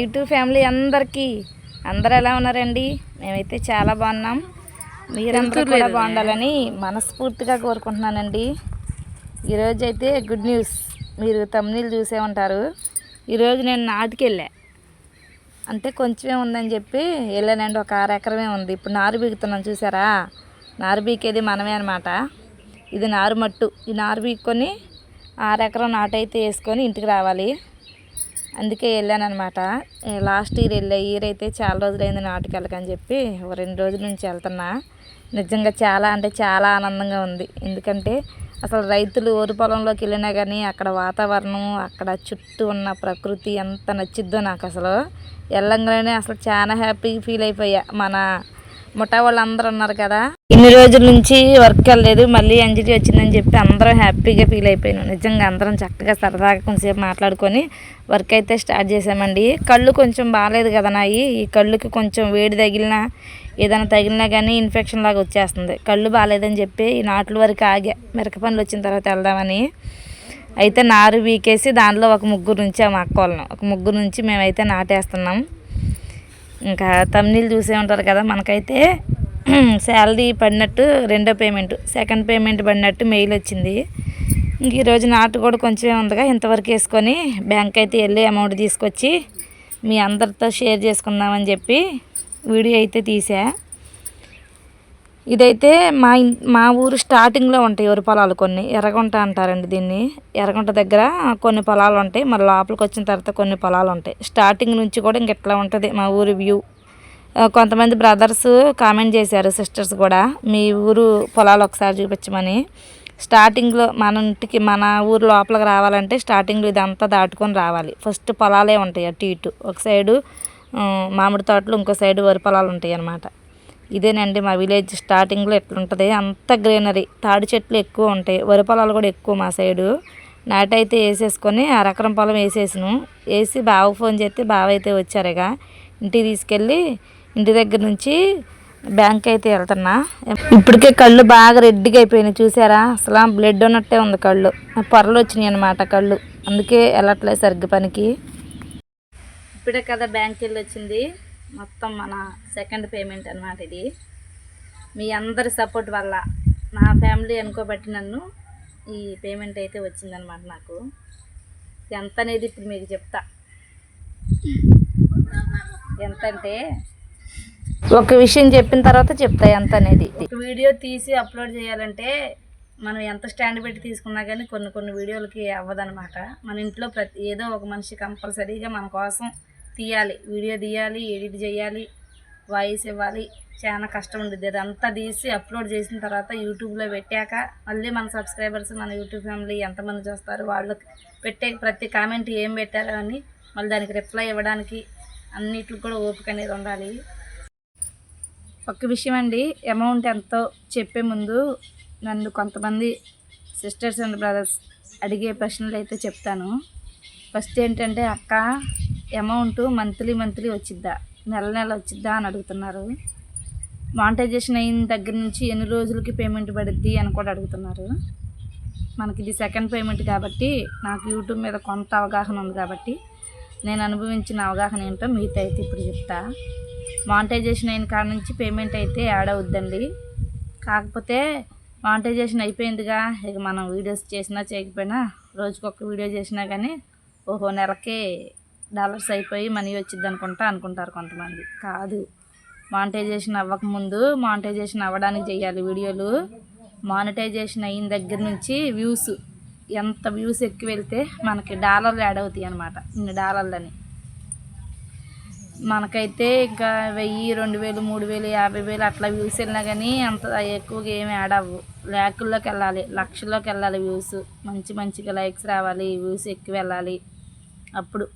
YouTube family అందరికీ. అందరు ఎలా ఉన్నారండి? మేమైతే చాలా బాగున్నాం. మీరందరూ కూడా బాగుండాలని మనస్ఫూర్తిగా కోరుకుంటున్నానండి. ఈరోజు అయితే గుడ్ న్యూస్. మీరు తమ్నీళ్ళు చూసే ఉంటారు. ఈరోజు నేను నాటుకి వెళ్ళా అంటే కొంచెమే ఉందని చెప్పి వెళ్ళానండి. ఒక ఆరు ఎకరమే ఉంది. ఇప్పుడు నారు బీగుతున్నాం చూసారా? నారు బీకేది మనమే అనమాట ఇది నారు మట్టు. ఈ నారు బీక్కొని ఆరు ఎకరం నాటైతే వేసుకొని ఇంటికి రావాలి. అందుకే వెళ్ళాను అనమాట లాస్ట్ ఇయర్ వెళ్ళా. ఇయర్ అయితే చాలా రోజులైంది నాటుకి వెళ్ళకని చెప్పి రెండు రోజుల నుంచి వెళ్తున్నా. నిజంగా చాలా అంటే చాలా ఆనందంగా ఉంది. ఎందుకంటే అసలు రైతులు ఓరి పొలంలోకి వెళ్ళినా కానీ అక్కడ వాతావరణం అక్కడ చుట్టూ ఉన్న ప్రకృతి ఎంత నచ్చిద్దో నాకు అసలు వెళ్ళంగానే అసలు చాలా హ్యాపీ ఫీల్ అయిపోయా. మన ముఠా వాళ్ళందరూ ఉన్నారు కదా. ఇన్ని రోజుల నుంచి వర్క్ వెళ్ళలేదు మళ్ళీ ఎంజిటీ వచ్చిందని చెప్పి అందరం హ్యాపీగా ఫీల్ అయిపోయాను. నిజంగా అందరం చక్కగా సరదాగా కొంచెంసేపు మాట్లాడుకొని వర్క్ అయితే స్టార్ట్ చేసామండి. కళ్ళు కొంచెం బాగాలేదు కదా నాయి ఈ కళ్ళుకి కొంచెం వేడి తగిలినా ఏదైనా తగిలినా కానీ ఇన్ఫెక్షన్ లాగా వచ్చేస్తుంది. కళ్ళు బాగాలేదని చెప్పి ఈ నాట్ల వరకు ఆగా మిరక పనులు వచ్చిన తర్వాత వెళ్దామని అయితే నారు వీకేసి దానిలో ఒక ముగ్గురు నుంచి మా అక్క వాళ్ళం. ఒక ముగ్గురు నుంచి మేమైతే నాటేస్తున్నాం. ఇంకా తమ్నీళ్ళు చూసే ఉంటారు కదా మనకైతే శాలరీ పడినట్టు రెండో పేమెంట్ సెకండ్ పేమెంట్ పడినట్టు మెయిల్ వచ్చింది. ఇంక ఈరోజు నాటు కూడా కొంచెం ఉందిగా ఇంతవరకు వేసుకొని బ్యాంక్ అయితే వెళ్ళి అమౌంట్ తీసుకొచ్చి మీ అందరితో షేర్ చేసుకుందామని చెప్పి వీడియో అయితే తీసా. ఇదైతే మా మా ఊరు స్టార్టింగ్లో ఉంటాయి వరి పొలాలు కొన్ని. ఎర్రగుంట అంటారండి దీన్ని. ఎర్రగుంట దగ్గర కొన్ని పొలాలు ఉంటాయి. మరి లోపలికి వచ్చిన తర్వాత కొన్ని పొలాలు ఉంటాయి. స్టార్టింగ్ నుంచి కూడా ఇంక ఇట్లా ఉంటుంది మా ఊరి వ్యూ. కొంతమంది బ్రదర్స్ కామెంట్ చేశారు సిస్టర్స్ కూడా. మీ ఊరు పొలాలు ఒకసారి చూపించమని. స్టార్టింగ్లో మన ఇంటికి మన ఊరు లోపలికి రావాలంటే స్టార్టింగ్లో ఇదంతా దాటుకొని రావాలి. ఫస్ట్ పొలాలే ఉంటాయి అటు ఇటు. ఒక సైడు మామిడి తోటలు ఇంకో సైడు వరి పొలాలు ఉంటాయి అన్నమాట. ఇదేనండి మా విలేజ్ స్టార్టింగ్లో ఎట్లుంటుంది? అంత గ్రీనరీ. తాడి చెట్లు ఎక్కువ ఉంటాయి. వరి పొలాలు కూడా ఎక్కువ మా సైడు. నాటైతే వేసేసుకొని అరకరం పొలం వేసేసాను. వేసి బావ ఫోన్ చేస్తే బావ అయితే వచ్చారుగా ఇంటికి తీసుకెళ్ళి ఇంటి దగ్గర నుంచి బ్యాంక్ అయితే వెళ్తున్నా. ఇప్పటికే కళ్ళు బాగా రెడ్డిగా అయిపోయినాయి. చూసారా? అసలు బ్లడ్ ఉన్నట్టే ఉంది కళ్ళు. పొరలు వచ్చినాయి అనమాట కళ్ళు. అందుకే వెళ్ళట్లేదు సరిగ్గా పనికి. ఇప్పుడే కదా బ్యాంక్ వెళ్ళి వచ్చింది మొత్తం మన సెకండ్ పేమెంట్ అన్నమాట ఇది. మీ అందరి సపోర్ట్ వల్ల నా ఫ్యామిలీ అనుకోబట్టి నన్ను ఈ పేమెంట్ అయితే వచ్చిందనమాట నాకు. ఎంత అనేది ఇప్పుడు మీకు చెప్తా. ఎంత అంటే ఒక విషయం చెప్పిన తర్వాత చెప్తా ఎంత అనేది. వీడియో తీసి అప్లోడ్ చేయాలంటే మనం ఎంత స్టాండ్ పెట్టి తీసుకున్నా కానీ కొన్ని కొన్ని వీడియోలకి అవ్వదనమాట మన ఇంట్లో ప్రతి ఏదో ఒక మనిషి కంపల్సరీగా మన కోసం తీయాలి వీడియో తీయాలి ఎడిట్ చేయాలి వాయిస్ ఇవ్వాలి. చాలా కష్టం ఉంటుంది అదంతా తీసి అప్లోడ్ చేసిన తర్వాత యూట్యూబ్లో పెట్టాక మళ్ళీ మన సబ్స్క్రైబర్స్ మన యూట్యూబ్ ఫ్యామిలీ ఎంతమంది చూస్తారు వాళ్ళకి పెట్టే ప్రతి కామెంట్ ఏం పెట్టారో అని మళ్ళీ దానికి రిప్లై ఇవ్వడానికి అన్నిటికి కూడా ఓపిక అనేది ఉండాలి. ఒక విషయం అండి అమౌంట్ ఎంతో చెప్పే ముందు నన్ను కొంతమంది సిస్టర్స్ అండ్ బ్రదర్స్ అడిగే ప్రశ్నలు అయితే చెప్తాను. ఫస్ట్ ఏంటంటే అక్క అమౌంట్ మంత్లీ మంత్లీ వచ్చిద్దా? నెల నెల వచ్చిద్దా అని అడుగుతున్నారు. మానిటైజేషన్ అయిన దగ్గర నుంచి ఎన్ని రోజులకి పేమెంట్ పడుద్ది అని కూడా అడుగుతున్నారు. మనకి ఇది సెకండ్ పేమెంట్ కాబట్టి నాకు యూట్యూబ్ మీద కొంత అవగాహన ఉంది కాబట్టి నేను అనుభవించిన అవగాహన ఏంటో మీతో అయితే ఇప్పుడు చెప్తా. మానిటైజేషన్ అయిన కాడ నుంచి పేమెంట్ అయితే యాడ్ అవుద్దండి. కాకపోతే మానిటైజేషన్ అయిపోయిందిగా. ఇక మనం వీడియోస్ చేసినా చేయకపోయినా రోజుకొక వీడియో చేసినా కానీ ఓహో నెలకే డాలర్స్ అయిపోయి మనీ వచ్చింది అనుకుంటా అనుకుంటారు కొంతమంది. కాదు. మానిటైజేషన్ అవ్వకముందు మానిటైజేషన్ అవ్వడానికి చేయాలి వీడియోలు. మానిటైజేషన్ అయిన దగ్గర నుంచి వ్యూస్ ఎంత వ్యూస్ ఎక్కువ వెళ్తే మనకి డాలర్లు యాడ్ అవుతాయి అనమాట ఇన్ని డాలర్లని మనకైతే ఇంకా వెయ్యి రెండు వేలు మూడు వేలు యాభై వేలు అట్లా వ్యూస్ వెళ్ళినా కానీ అంత ఎక్కువగా ఏమి యాడ్ అవ్వు. ల్యాకుల్లోకి వెళ్ళాలి లక్షల్లోకి వెళ్ళాలి వ్యూస్ మంచి మంచిగా లైక్స్ రావాలి వ్యూస్ ఎక్కువ వెళ్ళాలి. అప్పుడు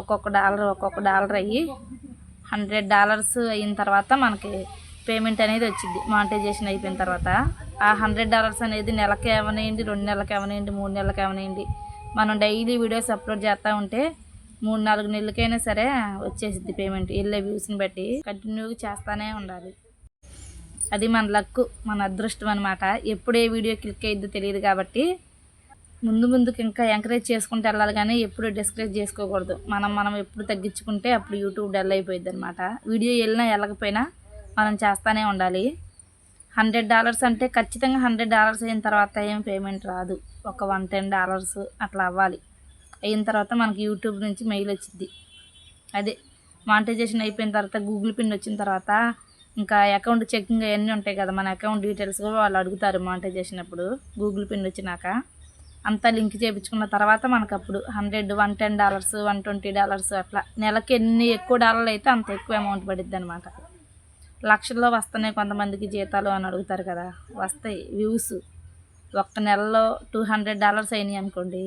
ఒక్కొక్క డాలర్ ఒక్కొక్క డాలర్ అయ్యి హండ్రెడ్ డాలర్స్ అయిన తర్వాత మనకి పేమెంట్ అనేది వచ్చింది. మానిటైజేషన్ అయిపోయిన తర్వాత ఆ హండ్రెడ్ డాలర్స్ అనేది నెలకి ఏమనేయండి రెండు నెలలకి ఏమనేయండి మూడు నెలలకి ఏమనేయండి. మనం డైలీ వీడియోస్ అప్లోడ్ చేస్తూ ఉంటే మూడు నాలుగు నెలలకైనా సరే వచ్చేసిద్ది పేమెంట్ వెళ్ళే వ్యూస్ని బట్టి కంటిన్యూగా చేస్తూనే ఉండాలి. అది మన లక్ మన అదృష్టం అనమాట ఎప్పుడు ఏ వీడియో క్లిక్ అయ్యిద్దో తెలియదు కాబట్టి ముందు ముందుకు ఇంకా ఎంకరేజ్ చేసుకుంటూ వెళ్ళాలి కానీ ఎప్పుడు డిస్కరేజ్ చేసుకోకూడదు. మనం మనం ఎప్పుడు తగ్గించుకుంటే అప్పుడు యూట్యూబ్ డల్ అయిపోయింది అనమాట వీడియో వెళ్ళినా వెళ్ళకపోయినా మనం చేస్తూనే ఉండాలి. హండ్రెడ్ డాలర్స్ అంటే ఖచ్చితంగా హండ్రెడ్ డాలర్స్ అయిన తర్వాత ఏం పేమెంట్ రాదు. ఒక వన్ టెన్ డాలర్స్ అట్లా అవ్వాలి. అయిన తర్వాత మనకి యూట్యూబ్ నుంచి మెయిల్ వచ్చింది అదే మానిటైజేషన్ అయిపోయిన తర్వాత గూగుల్ పిన్ వచ్చిన తర్వాత ఇంకా అకౌంట్ చెకింగ్ అవన్నీ ఉంటాయి కదా మన అకౌంట్ డీటెయిల్స్ కూడా వాళ్ళు అడుగుతారు మానిటైజేషన్ అప్పుడు గూగుల్ పిన్ వచ్చినాక. అంతా లింక్ చేయించుకున్న తర్వాత మనకు అప్పుడు hundred one ten dollars one twenty dollars అట్లా నెలకి ఎన్ని ఎక్కువ డాలర్లు అయితే అంత ఎక్కువ అమౌంట్ పడుద్ది అనమాట లక్షల్లో వస్తున్నాయి కొంతమందికి జీతాలు అని అడుగుతారు కదా వస్తాయి వ్యూస్ ఒక్క నెలలో టూ హండ్రెడ్ డాలర్స్ అయినాయి అనుకోండి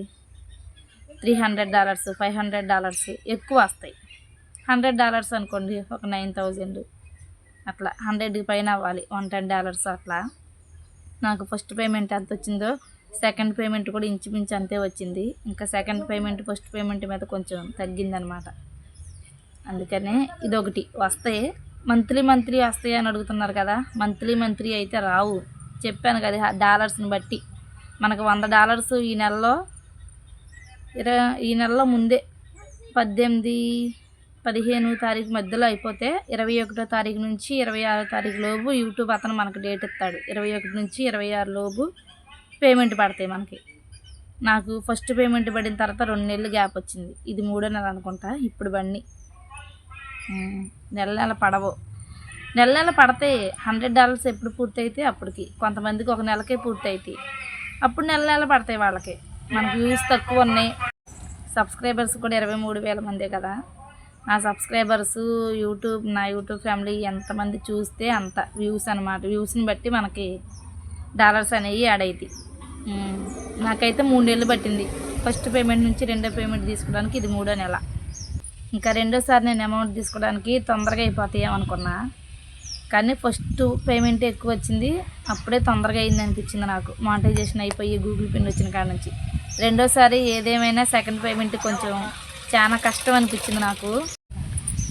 three hundred dollars five hundred dollars ఎక్కువ వస్తాయి. హండ్రెడ్ డాలర్స్ అనుకోండి ఒక నైన్ థౌజండ్ అట్లా హండ్రెడ్ పైన అవ్వాలి వన్ టెన్ డాలర్స్ అట్లా. నాకు ఫస్ట్ పేమెంట్ ఎంత వచ్చిందో సెకండ్ పేమెంట్ కూడా ఇంచుమించు అంతే వచ్చింది. ఇంకా సెకండ్ పేమెంట్ ఫస్ట్ పేమెంట్ మీద కొంచెం తగ్గిందనమాట. అందుకనే ఇదొకటి. వస్తాయి. మంత్లీ మంత్లీ వస్తాయి అని అడుగుతున్నారు కదా. మంత్లీ మంత్లీ అయితే రావు. చెప్పాను కదా డాలర్స్ని బట్టి. మనకు వంద డాలర్స్ ఈ నెలలో ఇరవై ఈ నెలలో ముందే పద్దెనిమిది పదిహేను తారీఖు మధ్యలో అయిపోతే ఇరవై ఒకటో తారీఖు నుంచి ఇరవై ఆరో తారీఖు లోపు యూట్యూబ్ అతను మనకు డేట్ ఇస్తాడు. ఇరవై ఒకటి నుంచి ఇరవై ఆరు లోపు పేమెంట్ పడతాయి మనకి. నాకు ఫస్ట్ పేమెంట్ పడిన తర్వాత రెండు నెలలు గ్యాప్ వచ్చింది. ఇది మూడో నెల అనుకుంటా ఇప్పుడు బండి నెల నెల పడవు. నెల నెల పడతాయి. హండ్రెడ్ డాలర్స్ ఎప్పుడు పూర్తయితే అప్పటికి. కొంతమందికి ఒక నెలకే పూర్తయితాయి. అప్పుడు నెల నెల పడతాయి వాళ్ళకి. మనకి వ్యూస్ తక్కువ ఉన్నాయి. సబ్స్క్రైబర్స్ కూడా ఇరవై మూడు వేల మందే కదా. నా సబ్స్క్రైబర్స్ యూట్యూబ్ నా యూట్యూబ్ ఫ్యామిలీ ఎంతమంది చూస్తే అంత వ్యూస్ అనమాట వ్యూస్ని బట్టి మనకి డాలర్స్ అనేవి యాడ్ అవుతాయి నాకైతే మూడు నెలలు పట్టింది. ఫస్ట్ పేమెంట్ నుంచి రెండో పేమెంట్ తీసుకోవడానికి ఇది మూడో నెల. ఇంకా రెండోసారి నేను అమౌంట్ తీసుకోవడానికి తొందరగా అయిపోతాయేమనుకున్నా కానీ ఫస్ట్ పేమెంట్ ఎక్కువ వచ్చింది. అప్పుడే తొందరగా అయింది అనిపించింది నాకు. మానిటైజేషన్ అయిపోయి గూగుల్ పిన్ వచ్చిన కాడ నుంచి. రెండోసారి ఏదేమైనా సెకండ్ పేమెంట్ కొంచెం చాలా కష్టం అనిపించింది నాకు.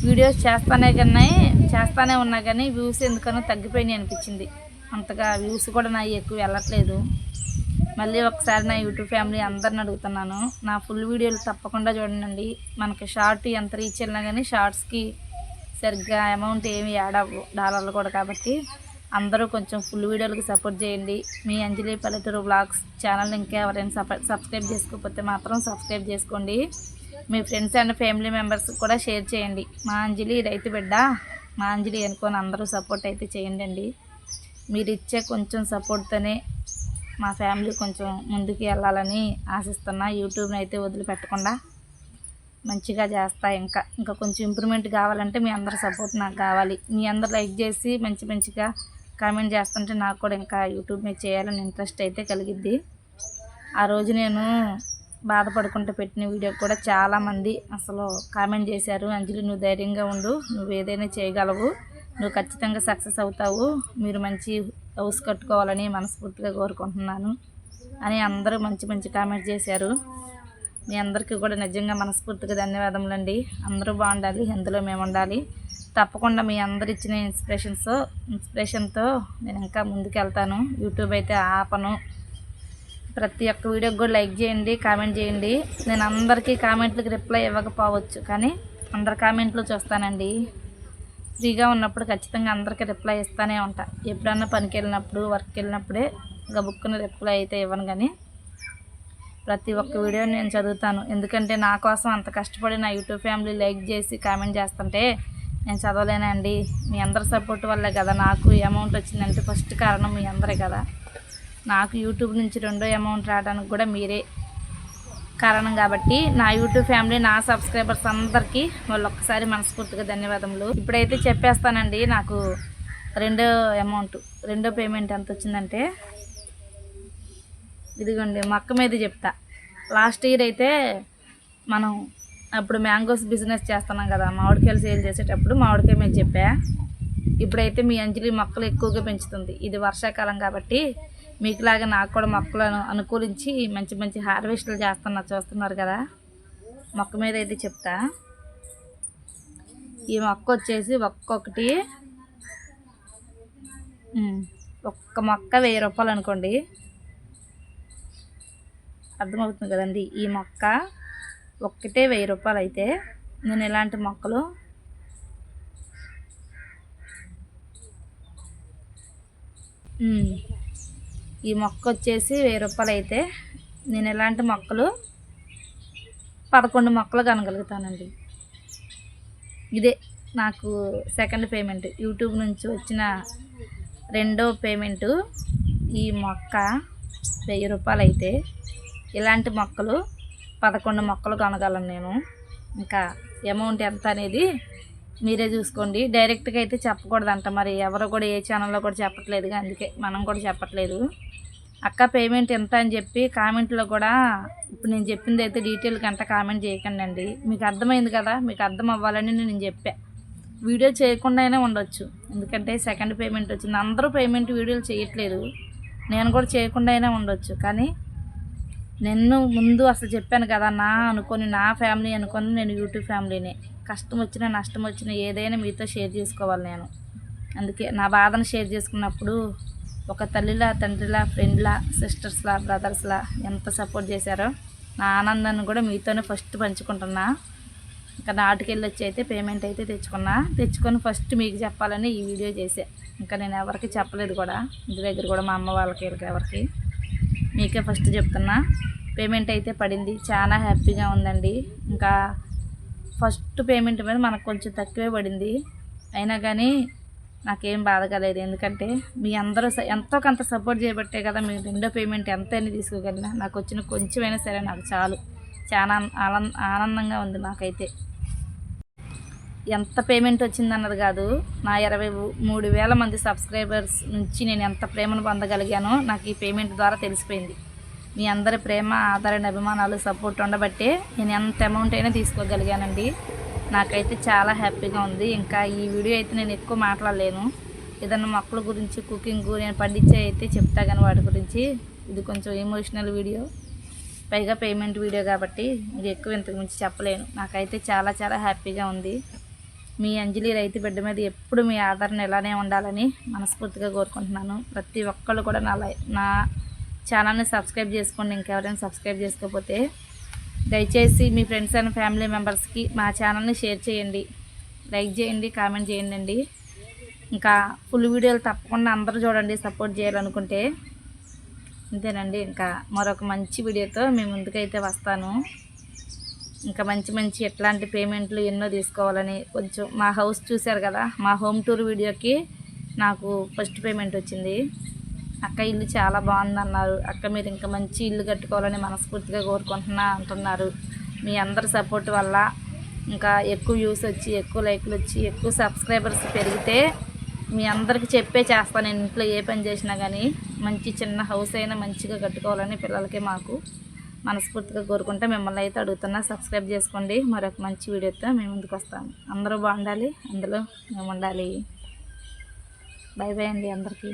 వీడియోస్ చేస్తానే కానీ చేస్తానే ఉన్నా కానీ వ్యూస్ ఎందుకనో తగ్గిపోయినాయి అనిపించింది. అంతగా వ్యూస్ కూడా నా ఎక్కువ వెళ్ళట్లేదు. మళ్ళీ ఒకసారి నా యూట్యూబ్ ఫ్యామిలీ అందరిని అడుగుతున్నాను. నా ఫుల్ వీడియోలు తప్పకుండా చూడండి. మనకి షార్ట్ ఎంత రీచ్ వెళ్ళినా కానీ షార్ట్స్కి సరిగ్గా అమౌంట్ ఏమి యాడ్ అవ్వు డాలర్లు కూడా. కాబట్టి అందరూ కొంచెం ఫుల్ వీడియోలకు సపోర్ట్ చేయండి. మీ అంజలి పల్లెటూరు బ్లాగ్స్ ఛానల్ ఇంకా ఎవరైనా సబ్స్క్రైబ్ చేసుకోకపోతే మాత్రం సబ్స్క్రైబ్ చేసుకోండి. మీ ఫ్రెండ్స్ అండ్ ఫ్యామిలీ మెంబర్స్ కూడా షేర్ చేయండి. మా అంజలి రైతు బిడ్డ మా అంజలి అనుకొని అందరూ సపోర్ట్ అయితే చేయండి మీరు ఇచ్చే కొంచెం సపోర్ట్తోనే మా ఫ్యామిలీ కొంచెం ముందుకు వెళ్ళాలని ఆశిస్తున్నా. యూట్యూబ్ని అయితే వదిలిపెట్టకుండా మంచిగా చేస్తా. ఇంకా ఇంకా కొంచెం ఇంప్రూవ్మెంట్ కావాలంటే మీ అందరి సపోర్ట్ నాకు కావాలి. మీ అందరు లైక్ చేసి మంచి మంచిగా కామెంట్ చేస్తుంటే నాకు కూడా ఇంకా యూట్యూబ్ మీద చేయాలని ఇంట్రెస్ట్ అయితే కలిగిద్ది. ఆ రోజు నేను బాధపడుకుంటూ పెట్టిన వీడియో కూడా చాలామంది అసలు కామెంట్ చేశారు. అంజలి నువ్వు ధైర్యంగా ఉండు. నువ్వు ఏదైనా చేయగలవు. నువ్వు ఖచ్చితంగా సక్సెస్ అవుతావు. మీరు మంచి హౌస్ కట్టుకోవాలని మనస్ఫూర్తిగా కోరుకుంటున్నాను అని అందరూ మంచి మంచి కామెంట్ చేశారు. మీ అందరికీ కూడా నిజంగా మనస్ఫూర్తిగా ధన్యవాదములండి. అందరూ బాగుండాలి ఎందులో మేము ఉండాలి. తప్పకుండా మీ అందరు ఇచ్చిన ఇన్స్పిరేషన్స్ ఇన్స్పిరేషన్తో నేను ఇంకా ముందుకెళ్తాను. యూట్యూబ్ అయితే ఆపను. ప్రతి ఒక్క వీడియోకి కూడా లైక్ చేయండి కామెంట్ చేయండి. నేను అందరికీ కామెంట్లకు రిప్లై ఇవ్వకపోవచ్చు కానీ అందరి కామెంట్లు చూస్తానండి. ఫ్రీగా ఉన్నప్పుడు ఖచ్చితంగా అందరికీ రిప్లై ఇస్తానే ఉంటా. ఎప్పుడన్నా పనికి వెళ్ళినప్పుడు వర్క్ వెళ్ళినప్పుడే గబుక్కున రిప్లై అయితే ఇవ్వను కానీ ప్రతి ఒక్క వీడియో నేను చదువుతాను. ఎందుకంటే నా కోసం అంత కష్టపడి నా యూట్యూబ్ ఫ్యామిలీ లైక్ చేసి కామెంట్ చేస్తుంటే నేను చదవలేనండి. మీ అందరి సపోర్ట్ వల్లే కదా నాకు అమౌంట్ వచ్చిందంటే ఫస్ట్ కారణం మీ అందరే కదా. నాకు యూట్యూబ్ నుంచి రెండో అమౌంట్ రావడానికి కూడా మీరే. కారణం కాబట్టి నా యూట్యూబ్ ఫ్యామిలీ నా సబ్స్క్రైబర్స్ అందరికీ వాళ్ళు ఒక్కసారి మనస్ఫూర్తిగా ధన్యవాదములు. ఇప్పుడైతే చెప్పేస్తానండి నాకు రెండో అమౌంట్ రెండో పేమెంట్ ఎంత వచ్చిందంటే ఇదిగోండి మొక్క మీద చెప్తా. లాస్ట్ ఇయర్ అయితే మనం అప్పుడు మ్యాంగోస్ బిజినెస్ చేస్తున్నాం కదా మామిడికాయలు సేల్ చేసేటప్పుడు మామిడికాయ మీద చెప్పా. ఇప్పుడైతే మీ అంజలి మొక్కలు ఎక్కువగా పెంచుతుంది. ఇది వర్షాకాలం కాబట్టి మీకులాగా నాకు కూడా మొక్కలను అనుకూలించి మంచి మంచి హార్వెస్ట్లు చేస్తున్నా చూస్తున్నారు కదా. మొక్క మీద అయితే చెప్తా. ఈ మొక్క వచ్చేసి ఒక్కొక్కటి ఒక్క మొక్క వెయ్యి రూపాయలు అనుకోండి. అర్థమవుతుంది కదండి. ఈ మొక్క ఒక్కటే వెయ్యి రూపాయలు అయితే నేను ఇలాంటి మొక్కలు ఉమ్, ఈ మొక్క వచ్చేసి వెయ్యి రూపాయలు అయితే నేను ఇలాంటి మొక్కలు పదకొండు మొక్కలు కనగలుగుతానండి. ఇదే నాకు సెకండ్ పేమెంట్ యూట్యూబ్ నుంచి వచ్చిన రెండో పేమెంటు ఈ మొక్క వెయ్యి రూపాయలు అయితే ఇలాంటి మొక్కలు పదకొండు మొక్కలు కొనగలను నేను. ఇంకా అమౌంట్ ఎంత అనేది మీరే చూసుకోండి. డైరెక్ట్గా అయితే చెప్పకూడదంట మరి. ఎవరు కూడా ఏ ఛానల్లో కూడా చెప్పట్లేదు అందుకే మనం కూడా చెప్పట్లేదు. అక్క పేమెంట్ ఎంత అని చెప్పి కామెంట్లో కూడా ఇప్పుడు నేను చెప్పింది అయితే డీటెయిల్గా కంట కామెంట్ చేయకండి అండి. మీకు అర్థమైంది కదా? మీకు అర్థం అవ్వాలని నేను చెప్పా. వీడియో చేయకుండా అయినా ఉండొచ్చు. ఎందుకంటే సెకండ్ పేమెంట్ వచ్చింది. అందరూ పేమెంట్ వీడియోలు చేయట్లేదు. నేను కూడా చేయకుండా అయినా ఉండొచ్చు. కానీ నిన్ను ముందు అసలు చెప్పాను కదా నా అనుకొని నా ఫ్యామిలీ అనుకొని నేను యూట్యూబ్ ఫ్యామిలీనే. కష్టం వచ్చినా నష్టం వచ్చినా ఏదైనా మీతో షేర్ చేసుకోవాలి నేను. అందుకే నా బాధను షేర్ చేసుకున్నప్పుడు ఒక తల్లిలా తండ్రిలా ఫ్రెండ్లా సిస్టర్స్లా బ్రదర్స్లా ఎంత సపోర్ట్ చేశారో నా ఆనందాన్ని కూడా మీతోనే ఫస్ట్ పంచుకుంటున్నా. ఇంకా నాటుకెళ్ళి వచ్చి అయితే పేమెంట్ అయితే తెచ్చుకున్నా. తెచ్చుకొని ఫస్ట్ మీకు చెప్పాలని ఈ వీడియో చేసే ఇంకా నేను ఎవరికి చెప్పలేదు కూడా. ఇంటి దగ్గర కూడా మా అమ్మ వాళ్ళకి వీళ్ళకి ఎవరికి. మీకే ఫస్ట్ చెప్తున్నా. పేమెంట్ అయితే పడింది. చాలా హ్యాపీగా ఉందండి. ఇంకా ఫస్ట్ పేమెంట్ మీద మనకు కొంచెం తక్కువే పడింది. అయినా కానీ నాకేం బాధ కలేదు ఎందుకంటే మీ అందరూ స- ఎంతో కొంత సపోర్ట్ చేయబట్టే కదా మీ రెండో పేమెంట్ ఎంతైనా తీసుకోగలిగినా. నాకు వచ్చిన కొంచెమైనా సరే నాకు చాలు. చాలా ఆనంద ఆనందంగా ఉంది నాకైతే. ఎంత పేమెంట్ వచ్చిందన్నది కాదు. నా ఇరవై మూడు వేల మంది సబ్స్క్రైబర్స్ నుంచి నేను ఎంత ప్రేమను పొందగలిగానో నాకు ఈ పేమెంట్ ద్వారా తెలిసిపోయింది. మీ అందరి ప్రేమ ఆదరణ అభిమానాలు సపోర్ట్ ఉండబట్టే నేను ఎంత అమౌంట్ అయినా తీసుకోగలిగానండి. నాకైతే చాలా హ్యాపీగా ఉంది. ఇంకా ఈ వీడియో అయితే నేను ఎక్కువ మాట్లాడలేను. ఏదన్నా మొక్కల గురించి కుకింగ్ నేను పండించే అయితే చెప్తా కానీ వాటి గురించి. ఇది కొంచెం ఎమోషనల్ వీడియో పైగా పేమెంట్ వీడియో కాబట్టి ఇది ఎక్కువ ఇంతకు మించి చెప్పలేను. నాకైతే చాలా చాలా హ్యాపీగా ఉంది. మీ అంజలి రైతు బిడ్డ మీద ఎప్పుడు మీ ఆదరణ ఇలానే ఉండాలని మనస్ఫూర్తిగా కోరుకుంటున్నాను. ప్రతి ఒక్కళ్ళు కూడా నా నా ఛానల్ని సబ్స్క్రైబ్ చేసుకోండి. ఇంకెవరైనా సబ్స్క్రైబ్ చేసుకోకపోతే దయచేసి మీ ఫ్రెండ్స్ అండ్ ఫ్యామిలీ మెంబర్స్కి మా ఛానల్ని షేర్ చేయండి. లైక్ చేయండి కామెంట్ చేయండి అండి ఇంకా ఫుల్ వీడియోలు తప్పకుండా అందరూ చూడండి సపోర్ట్ చేయాలనుకుంటే. అంతేనండి ఇంకా మరొక మంచి వీడియోతో మీ ముందుకైతే వస్తాను. ఇంకా మంచి మంచి ఎట్లాంటి పేమెంట్లు ఎన్నో తీసుకోవాలని కొంచెం మా హౌస్ చూశారు కదా మా హోమ్ టూర్ వీడియోకి నాకు ఫస్ట్ పేమెంట్ వచ్చింది. అక్క ఇల్లు చాలా బాగుందన్నారు. అక్క మీరు ఇంకా మంచి ఇల్లు కట్టుకోవాలని మనస్ఫూర్తిగా కోరుకుంటున్నా అంటున్నారు. మీ అందరి సపోర్ట్ వల్ల ఇంకా ఎక్కువ వ్యూస్ వచ్చి ఎక్కువ లైక్లు వచ్చి ఎక్కువ సబ్స్క్రైబర్స్ పెరిగితే మీ అందరికి చెప్పే చేస్తాను నేను ఇంట్లో ఏ పని చేసినా కానీ మంచి చిన్న హౌస్ అయినా మంచిగా కట్టుకోవాలని పిల్లలకి మాకు మనస్ఫూర్తిగా కోరుకుంటే. మిమ్మల్ని అయితే అడుగుతున్నా సబ్స్క్రైబ్ చేసుకోండి. మరొక మంచి వీడియోతో మేము ముందుకు వస్తాము అందరూ బాగుండాలి. అందులో మేము ఉండాలి బాయ్ బాయ్ అండి అందరికీ.